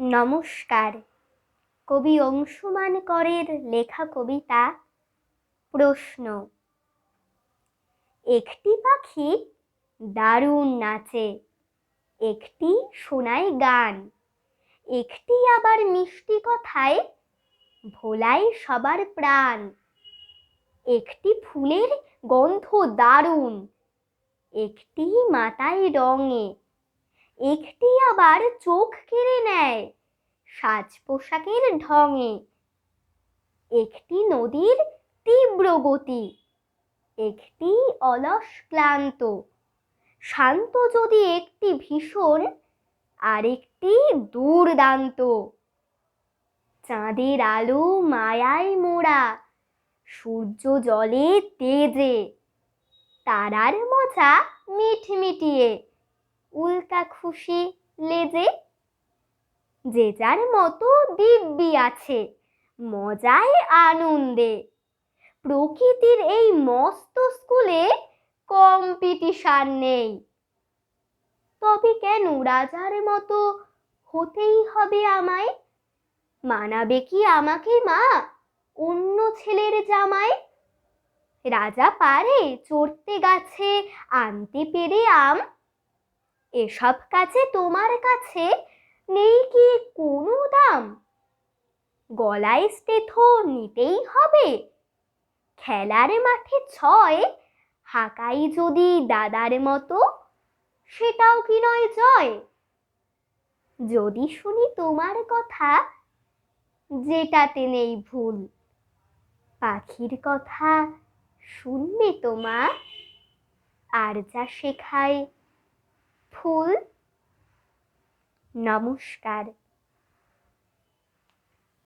নমস্কার। কবি অংশুমান করের লেখা কবিতা প্রশ্ন। একটি পাখি দারুণ নাচে, একটি শোনায় গান, একটি আবার মিষ্টি কথায় ভোলায় সবার প্রাণ। একটি ফুলের গন্ধ দারুণ, একটি মাথায় রঙে একটি আবার চোখ কেড়ে নেয় সাজ পোশাকের ঢঙে। একটি নদীর তীব্র গতি, একটি অলস ক্লান্ত, শান্ত যদি একটি ভীষণ, আরেকটি দুর্দান্ত। চাঁদের আলো মায়ায় মোড়া, সূর্য জলে তেজে, তারার মজা মিটমিটিয়ে। উল্কা খুশি লেজে, যে যার মতো দিব্যি আছে, মজায় আনন্দে। প্রকৃতির এই মস্ত স্কুলে কম্পিটিশন নেই। তবে কেন রাজার মতো হতেই হবে আমায়? মানাবে কি আমাকে মা, অন্য ছেলের জামায়? রাজা পারে চড়তে গাছে, আনতে পেরে আম এসব কাছে তোমার কাছে নেই কি কোনো দাম? গলায় স্টেথো নিতেই হবে। খেলার মাঠে ছয়, হাঁকাই যদি দাদার মতো, সেটাও কি নয় জয়? যদি শুনি তোমার কথা, যেটাতে নেই ভুল। পাখির কথা শুনবে তো মা আর যা শেখায় ফুল। নমস্কার।